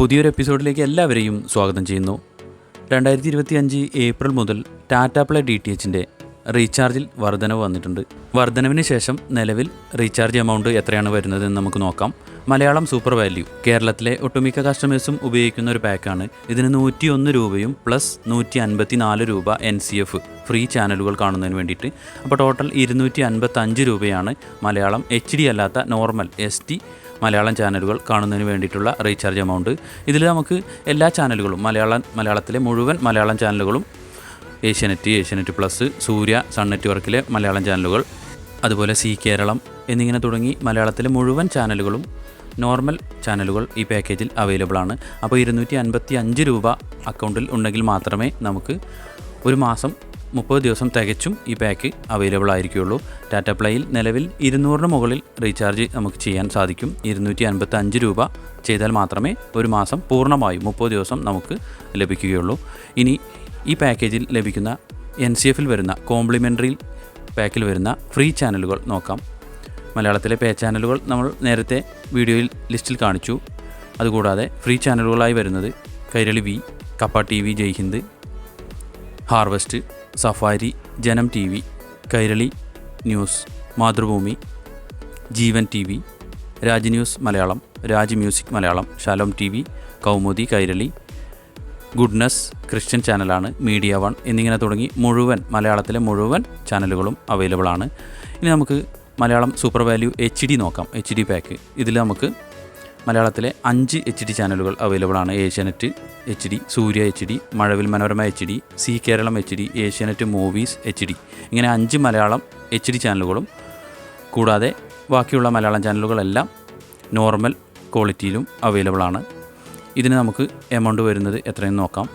പുതിയൊരു എപ്പിസോഡിലേക്ക് എല്ലാവരെയും സ്വാഗതം ചെയ്യുന്നു. രണ്ടായിരത്തി ഇരുപത്തി അഞ്ച് ഏപ്രിൽ മുതൽ ടാറ്റ പ്ലേ ഡി ടി എച്ചിന്റെ റീചാർജിൽ വർധനവ് വന്നിട്ടുണ്ട്. വർധനവിന് ശേഷം നിലവിൽ റീചാർജ് എമൗണ്ട് എത്രയാണ് വരുന്നതെന്ന് നമുക്ക് നോക്കാം. മലയാളം സൂപ്പർ വാല്യൂ കേരളത്തിലെ ഒട്ടുമിക്ക കസ്റ്റമേഴ്സും ഉപയോഗിക്കുന്ന ഒരു പാക്കാണ്. ഇതിന് നൂറ്റി ഒന്ന് രൂപയും പ്ലസ് നൂറ്റി അൻപത്തി നാല് രൂപ എൻ സി എഫ് ഫ്രീ ചാനലുകൾ കാണുന്നതിന് വേണ്ടിയിട്ട്. അപ്പോൾ ടോട്ടൽ ഇരുന്നൂറ്റി അൻപത്തഞ്ച് രൂപയാണ് മലയാളം എച്ച് ഡി അല്ലാത്ത നോർമൽ എസ് ടി മലയാളം ചാനലുകൾ കാണുന്നതിന് വേണ്ടിയിട്ടുള്ള റീചാർജ് എമൗണ്ട് ഇതിൽ നമുക്ക് എല്ലാ ചാനലുകളും മലയാളം മലയാളത്തിലെ മുഴുവൻ മലയാളം ചാനലുകളും ഏഷ്യാനെറ്റ് ഏഷ്യാനെറ്റ് പ്ലസ് സൂര്യ സൺ നെറ്റ്വർക്കിലെ മലയാളം ചാനലുകൾ അതുപോലെ സി കേരളം എന്നിങ്ങനെ തുടങ്ങി മലയാളത്തിലെ മുഴുവൻ ചാനലുകളും നോർമൽ ചാനലുകൾ ഈ പാക്കേജിൽ അവൈലബിൾ ആണ്. അപ്പോൾ ഇരുന്നൂറ്റി അൻപത്തി അഞ്ച് രൂപ അക്കൗണ്ടിൽ ഉണ്ടെങ്കിൽ മാത്രമേ നമുക്ക് ഒരു മാസം മുപ്പത് ദിവസം തികച്ചും ഈ പാക്ക് അവൈലബിൾ ആയിരിക്കുകയുള്ളൂ ടാറ്റ പ്ലേയിൽ നിലവിൽ ഇരുന്നൂറിന് മുകളിൽ റീചാർജ് നമുക്ക് ചെയ്യാൻ സാധിക്കും. ഇരുന്നൂറ്റി അൻപത്തി അഞ്ച് രൂപ ചെയ്താൽ മാത്രമേ ഒരു മാസം പൂർണമായും മുപ്പത് ദിവസം നമുക്ക് ലഭിക്കുകയുള്ളൂ. ഇനി ഈ പാക്കേജിൽ ലഭിക്കുന്ന എൻ സി എഫിൽ വരുന്ന കോംപ്ലിമെന്ററി പാക്കിൽ വരുന്ന ഫ്രീ ചാനലുകൾ നോക്കാം. മലയാളത്തിലെ പേ ചാനലുകൾ നമ്മൾ നേരത്തെ വീഡിയോയിൽ ലിസ്റ്റിൽ കാണിച്ചു. അതുകൂടാതെ ഫ്രീ ചാനലുകളായി വരുന്നത് Kairali we Kappa T V Jaihind harvest safari Janam T V Kairali news Mathrubhumi Jeevan T V Raj news Malayalam Raj music Malayalam Shalom T V Kaumudi Kairali goodness Christian ചാനലാണ് media one എന്നിങ്ങനെ തുടങ്ങി മുഴുവൻ മലയാളത്തിലെ മുഴുവൻ ചാനലുകളും available ആണ്. ഇനി നമുക്ക് Malayalam super value H D നോക്കാം എച്ച് ഡി പാക്ക് ഇതിൽ നമുക്ക് മലയാളത്തിലെ അഞ്ച് എച്ച് ഡി ചാനലുകൾ അവൈലബിൾ ആണ്. Asianet H D Surya H D Mazhavil Manorama H D Zee Keralam H D Asianet movies H D ഇങ്ങനെ അഞ്ച് മലയാളം എച്ച് ഡി ചാനലുകളും കൂടാതെ ബാക്കിയുള്ള മലയാളം ചാനലുകളെല്ലാം നോർമൽ ക്വാളിറ്റിയിലും അവൈലബിൾ ആണ്. ഇതിന് നമുക്ക് എമൗണ്ട് വരുന്നത് എത്രയെന്ന് നോക്കാം.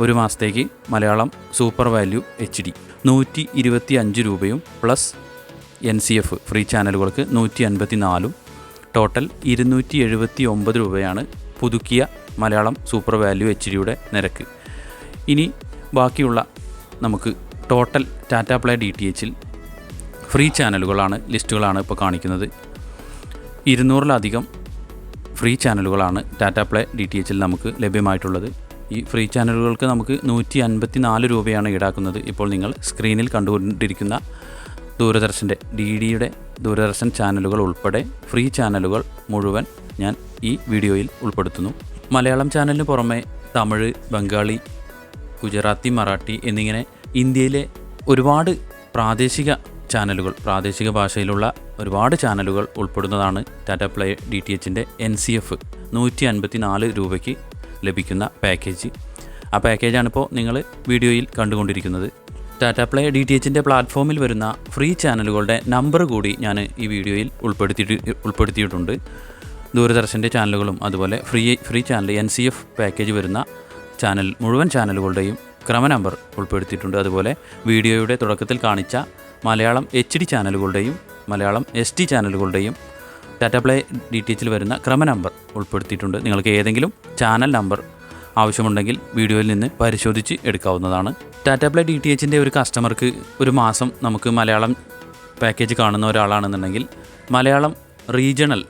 ഒരു മാസത്തേക്ക് Malayalam super value H D നൂറ്റി ഇരുപത്തി അഞ്ച് രൂപയും plus N C F free ചാനലുകൾക്ക് നൂറ്റി അൻപത്തി നാലും ടോട്ടൽ ഇരുന്നൂറ്റി എഴുപത്തി ഒമ്പത് രൂപയാണ് പുതുക്കിയ മലയാളം സൂപ്പർ വാല്യൂ എച്ച് ഡിയുടെ നിരക്ക്. ഇനി ബാക്കിയുള്ള നമുക്ക് total Tata play D T എച്ചിൽ ഫ്രീ ചാനലുകളാണ് ലിസ്റ്റുകളാണ് ഇപ്പോൾ കാണിക്കുന്നത്. ഇരുന്നൂറിലധികം ഫ്രീ ചാനലുകളാണ് ടാറ്റ പ്ലേ ഡി ടി എച്ചിൽ നമുക്ക് ലഭ്യമായിട്ടുള്ളത്. ഈ ഫ്രീ ചാനലുകൾക്ക് നമുക്ക് നൂറ്റി അൻപത്തി നാല് രൂപയാണ് ഈടാക്കുന്നത്. ഇപ്പോൾ നിങ്ങൾ സ്ക്രീനിൽ കണ്ടുകൊണ്ടിരിക്കുന്ന ദൂരദർശന്റെ ഡി ഡിയുടെ ദൂരദർശൻ ചാനലുകൾ ഉൾപ്പെടെ ഫ്രീ ചാനലുകൾ മുഴുവൻ ഞാൻ ഈ വീഡിയോയിൽ ഉൾപ്പെടുത്തുന്നു. മലയാളം ചാനലിന് പുറമെ തമിഴ് ബംഗാളി ഗുജറാത്തി മറാഠി എന്നിങ്ങനെ ഇന്ത്യയിലെ ഒരുപാട് പ്രാദേശിക ചാനലുകൾ പ്രാദേശിക ഭാഷയിലുള്ള ഒരുപാട് ചാനലുകൾ ഉൾപ്പെടുന്നതാണ് ടാറ്റ പ്ലേ ഡി ടി എച്ചിന്റെ എൻ സി എഫ് നൂറ്റി അൻപത്തി നാല് രൂപയ്ക്ക് ലഭിക്കുന്ന പാക്കേജ്. ആ പാക്കേജാണിപ്പോൾ നിങ്ങൾ വീഡിയോയിൽ കണ്ടുകൊണ്ടിരിക്കുന്നത്. ടാറ്റ പ്ലേ ഡി ടി എച്ചിന്റെ പ്ലാറ്റ്ഫോമിൽ വരുന്ന ഫ്രീ ചാനലുകളുടെ നമ്പർ കൂടി ഞാൻ ഈ വീഡിയോയിൽ ഉൾപ്പെടുത്തിയിട്ട് ഉൾപ്പെടുത്തിയിട്ടുണ്ട്. ദൂരദർശന്റെ ചാനലുകളും അതുപോലെ free free channel N C F package വരുന്ന ചാനൽ മുഴുവൻ ചാനലുകളുടെയും ക്രമ നമ്പർ ഉൾപ്പെടുത്തിയിട്ടുണ്ട്. അതുപോലെ വീഡിയോയുടെ തുടക്കത്തിൽ കാണിച്ച മലയാളം എച്ച് ഡി ചാനലുകളുടെയും മലയാളം എസ് ടി ചാനലുകളുടെയും ടാറ്റ പ്ലേ ഡി ടി എച്ചിൽ വരുന്ന ക്രമ നമ്പർ ഉൾപ്പെടുത്തിയിട്ടുണ്ട്. നിങ്ങൾക്ക് ഏതെങ്കിലും ചാനൽ നമ്പർ ആവശ്യമുണ്ടെങ്കിൽ വീഡിയോയിൽ നിന്ന് പരിശോധിച്ച് എടുക്കാവുന്നതാണ്. ടാറ്റ പ്ലേ ഡി ടി എച്ചിന്റെ ഒരു കസ്റ്റമർക്ക് ഒരു മാസം നമുക്ക് മലയാളം പാക്കേജ് കാണുന്ന ഒരാളാണെന്നുണ്ടെങ്കിൽ Malayalam regional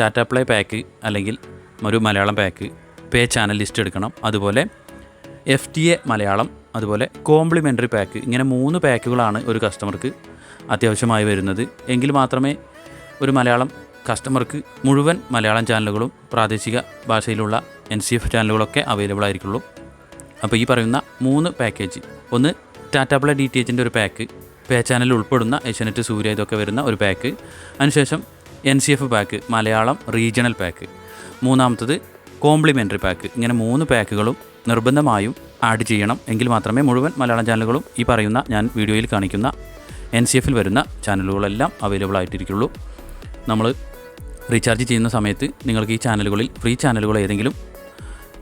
Tata play pack അല്ലെങ്കിൽ ഒരു Malayalam pack pay channel list എടുക്കണം. അതുപോലെ എഫ് ടി എ മലയാളം അതുപോലെ കോംപ്ലിമെന്ററി പാക്ക് ഇങ്ങനെ മൂന്ന് പാക്കുകളാണ് ഒരു കസ്റ്റമർക്ക് അത്യാവശ്യമായി വരുന്നത്. എങ്കിൽ മാത്രമേ ഒരു മലയാളം കസ്റ്റമർക്ക് മുഴുവൻ മലയാളം ചാനലുകളും പ്രാദേശിക ഭാഷയിലുള്ള എൻ സി എഫ് ചാനലുകളൊക്കെ അവൈലബിൾ ആയിരിക്കുള്ളൂ. അപ്പോൾ ഈ പറയുന്ന മൂന്ന് പാക്കേജ് ഒന്ന് ടാറ്റ പ്ലേ ഡി ടി എച്ചിന്റെ ഒരു പാക്ക് പേ ചാനലിൽ ഉൾപ്പെടുന്ന ഏഷ്യാനെറ്റ് സൂര്യ ഇതൊക്കെ വരുന്ന ഒരു പാക്ക് അതിനുശേഷം N C F pack Malayalam regional pack മൂന്നാമത്തത് കോംപ്ലിമെന്ററി പാക്ക് ഇങ്ങനെ മൂന്ന് പാക്കുകളും നിർബന്ധമായും ആഡ് ചെയ്യണം. എങ്കിൽ മാത്രമേ മുഴുവൻ മലയാളം ചാനലുകളും ഈ പറയുന്ന ഞാൻ വീഡിയോയിൽ കാണിക്കുന്ന എൻ സി എഫിൽ വരുന്ന ചാനലുകളെല്ലാം അവൈലബിൾ ആയിട്ടിരിക്കുള്ളൂ. നമ്മൾ റീചാർജ് ചെയ്യുന്ന സമയത്ത് നിങ്ങൾക്ക് ഈ ചാനലുകളിൽ ഫ്രീ ചാനലുകൾ ഏതെങ്കിലും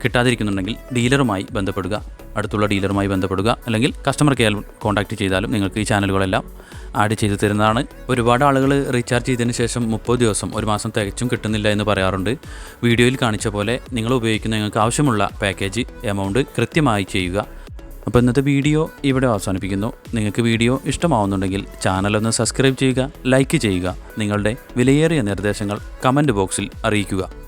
കിട്ടാതിരിക്കുന്നുണ്ടെങ്കിൽ ഡീലറുമായി ബന്ധപ്പെടുക. അടുത്തുള്ള ഡീലറുമായി ബന്ധപ്പെടുക. അല്ലെങ്കിൽ കസ്റ്റമർ കെയർ കോൺടാക്റ്റ് ചെയ്താലും നിങ്ങൾക്ക് ഈ ചാനലുകളെല്ലാം ആഡ് ചെയ്തു തരുന്നതാണ്. ഒരുപാട് ആളുകൾ റീചാർജ് ചെയ്തതിന് ശേഷം മുപ്പത് ദിവസം ഒരു മാസം തികച്ചും കിട്ടുന്നില്ല എന്ന് പറയാറുണ്ട്. വീഡിയോയിൽ കാണിച്ച പോലെ നിങ്ങൾ ഉപയോഗിക്കുന്ന നിങ്ങൾക്ക് ആവശ്യമുള്ള പാക്കേജ് എമൗണ്ട് കൃത്യമായി ചെയ്യുക. അപ്പോൾ ഇന്നത്തെ വീഡിയോ ഇവിടെ അവസാനിപ്പിക്കുന്നു. നിങ്ങൾക്ക് വീഡിയോ ഇഷ്ടമാവുന്നുണ്ടെങ്കിൽ ചാനലൊന്ന് സബ്സ്ക്രൈബ് ചെയ്യുക ലൈക്ക് ചെയ്യുക. നിങ്ങളുടെ വിലയേറിയ നിർദ്ദേശങ്ങൾ കമന്റ് ബോക്സിൽ അറിയിക്കുക.